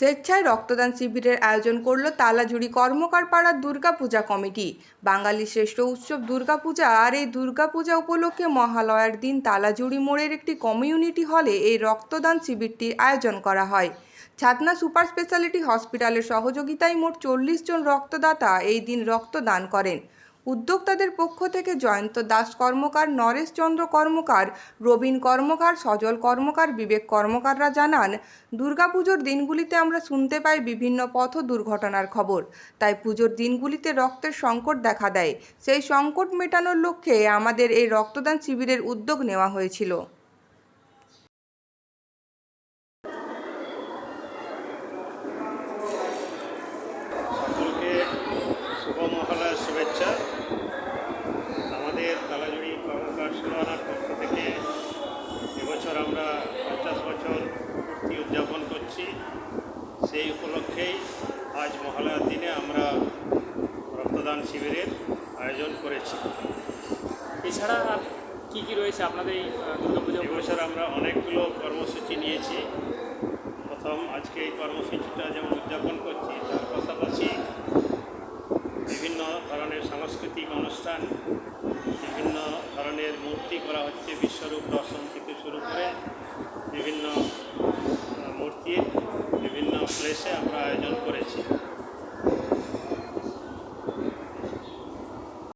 স্বেচ্ছায় রক্তদান শিবিরের আয়োজন করল তালাজুড়ি কর্মকার পাড়ার দুর্গাপূজা কমিটি। বাঙালি শ্রেষ্ঠ উৎসব দুর্গাপূজা আর এই দুর্গাপূজা উপলক্ষে মহালয়ার দিন তালাজুড়ি মোড়ের একটি কমিউনিটি হলে এই রক্তদান শিবিরটির আয়োজন করা হয়। ছাতনা সুপার স্পেশালিটি হসপিটালের সহযোগিতায় মোট চল্লিশ জন রক্তদাতা এই দিন রক্তদান করেন। উদ্যোক্তাদের পক্ষ থেকে জয়ন্ত দাস কর্মকার, নরেশ চন্দ্র কর্মকার রবীন কর্মকার, সজল কর্মকার, বিবেক কর্মকাররা জানান, দুর্গাপুজোর দিনগুলিতে আমরা শুনতে পাই বিভিন্ন পথ দুর্ঘটনার খবর। তাই পুজোর দিনগুলিতে রক্তের সংকট দেখা দেয়। সেই সংকট মেটানোর লক্ষ্যে আমাদের এই রক্তদান শিবিরের উদ্যোগ নেওয়া হয়েছিল সকলকে শুভ মহালয়ার শুভেচ্ছা আমাদের তালাজুড়ি কর্মকার সুরানার পক্ষ থেকে এবছর আমরা পঞ্চাশ বছর পূর্তি উদযাপন করছি। সেই উপলক্ষেই আজ মহালয়ার দিনে আমরা রক্তদান শিবিরের আয়োজন করেছি। এছাড়া আর কী কী রয়েছে আপনাদের এই দুর্গাপুজো এবছর আমরা অনেকগুলো কর্মসূচি নিয়েছি। প্রথম আজকে এই কর্মসূচিটা যেমন উদযাপন করছি তার পাশাপাশি বিভিন্ন ধরনের সাংস্কৃতিক অনুষ্ঠান করা হচ্ছে বিশ্বরূপ দর্শন থেকে শুরু করে বিভিন্ন মূর্তি বিভিন্ন প্লেসে আমরা আয়োজন করেছি।